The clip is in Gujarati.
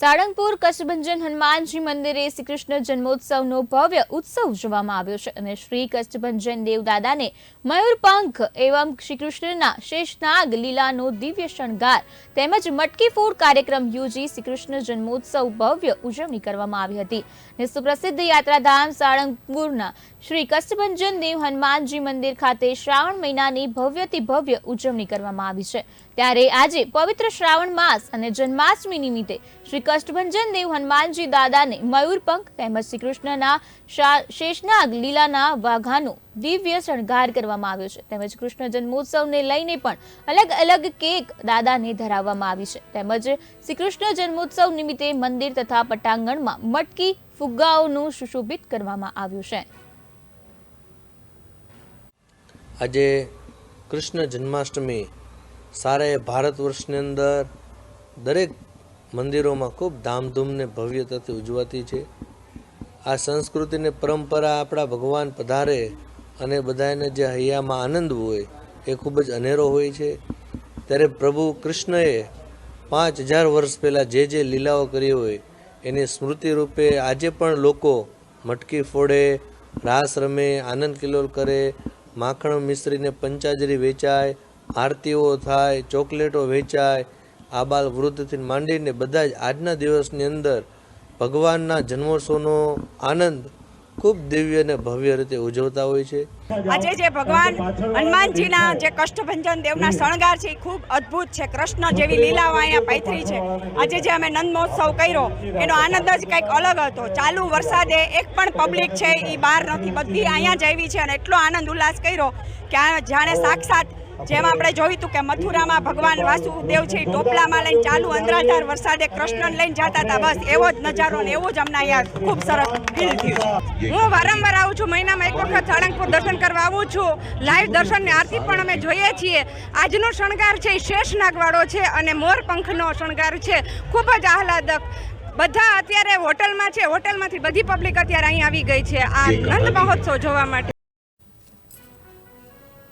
સાળંગપુર કચ્છભંજન હનુમાનજી મંદિરે શ્રી કૃષ્ણ જન્મોત્સવનો ભવ્ય ઉત્સવ ઉજવવામાં આવ્યો છે અને શ્રી કચ્છભંજન દેવદાદાને મયુરપંખ એવં શ્રી કૃષ્ણના શેષનાગ લીલાનો દિવ્ય શણગાર તેમજ મટકી ફોડ કાર્યક્રમ યોજી શ્રી કૃષ્ણ જન્મોત્સવ ભવ્ય ઉજવણી કરવામાં આવી હતી. અને સુપ્રસિદ્ધ યાત્રાધામ સાળંગપુરના શ્રી કચ્છભંજન દેવ હનુમાનજી મંદિર ખાતે શ્રાવણ મહિનાની ભવ્યથી ભવ્ય ઉજવણી કરવામાં આવી છે. ત્યારે આજે પવિત્ર શ્રાવણ માસ અને જન્માષ્ટમી નિમિત્તે શ્રી કષ્ટભંજન દેવ હનુમાનજી દાદાને મયુરપંખ તેમજ શ્રી શેષનાગ લીલાના વાઘાનો દિવ્ય શણગાર કરવામાં આવ્યો છે. તેમજ કૃષ્ણ જન્મોત્સવને લઈને પણ અલગ અલગ કેક દાદાને ધરાવવામાં આવી છે. તેમજ શ્રી જન્મોત્સવ નિમિત્તે મંદિર તથા પટાંગણમાં મટકી, ફુગ્ગાઓનું સુશોભિત કરવામાં આવ્યું છે. આજે કૃષ્ણ જન્માષ્ટમી સારે ભારત વર્ષની અંદર દરેક મંદિરોમાં ખૂબ ધામધૂમને ભવ્યતાથી ઉજવાતી છે. આ સંસ્કૃતિને પરંપરા આપણા ભગવાન પધારે અને બધાને જે હૈયામાં આનંદ હોય એ ખૂબ જ અનેરો હોય છે. ત્યારે પ્રભુ કૃષ્ણએ પાંચ હજાર વર્ષ પહેલાં જે જે લીલાઓ કરી હોય એની સ્મૃતિ રૂપે આજે પણ લોકો મટકી ફોડે, રાસ રમે, આનંદ કિલોલ કરે, માખણ મિશ્રીને પંચાજરી વેચાય, આરતીઓ થાય, ચોકલેટો વેચાય આબાલ વૃદ્ધથી માંડીને બધા જ આજના દિવસની અંદર ભગવાનના જન્મોત્સવનો આનંદ ખૂબ દિવ્ય અને ભવ્ય રીતે ઉજવતા હોય છે. આજે જે ભગવાન હનુમાનજીના જે કષ્ટભંજન દેવના શણગાર છે, એ ખૂબ અદ્ભુત છે. કૃષ્ણ જેવી લીલાઓ અહીંયા પૈથરી છે. આજે જે અમે નંદ મહોત્સવ કર્યો, એનો આનંદ જ કંઈક અલગ હતો. ચાલુ વરસાદે એક પણ પબ્લિક છે, એ બહાર નથી. બધી અહીંયા જ આવી છે અને એટલો આનંદ ઉલ્લાસ કર્યો કે જાણે સાક્ષાત જેમ આપણે જોયું હતું કે મથુરામાં ભગવાન વાસુદેવ છે, ટોપલામાં લઈને ચાલુ અંધરાધાર વરસાદે કૃષ્ણને લઈને જતા હતા. બસ એવો જ નજારો ને એવું જ અમને અહીંયા ખૂબ સરસ ફીલ થયું. હું વારંવાર આવું છું, મહિનામાં એક વખત સાળંગપુર દર્શન કરવા આવું છું. લાઈવ દર્શનની આરતી પણ અમે જોઈએ છીએ. આજનો શણગાર છે, એ શેષનાગવાળો છે અને મોર પંખનો શણગાર છે. ખૂબ જ આહલાદક. બધા અત્યારે હોટલમાં છે, હોટલમાંથી બધી પબ્લિક અત્યારે અહીં આવી ગઈ છે. આ નંદ મહોત્સવ જોવા માટે.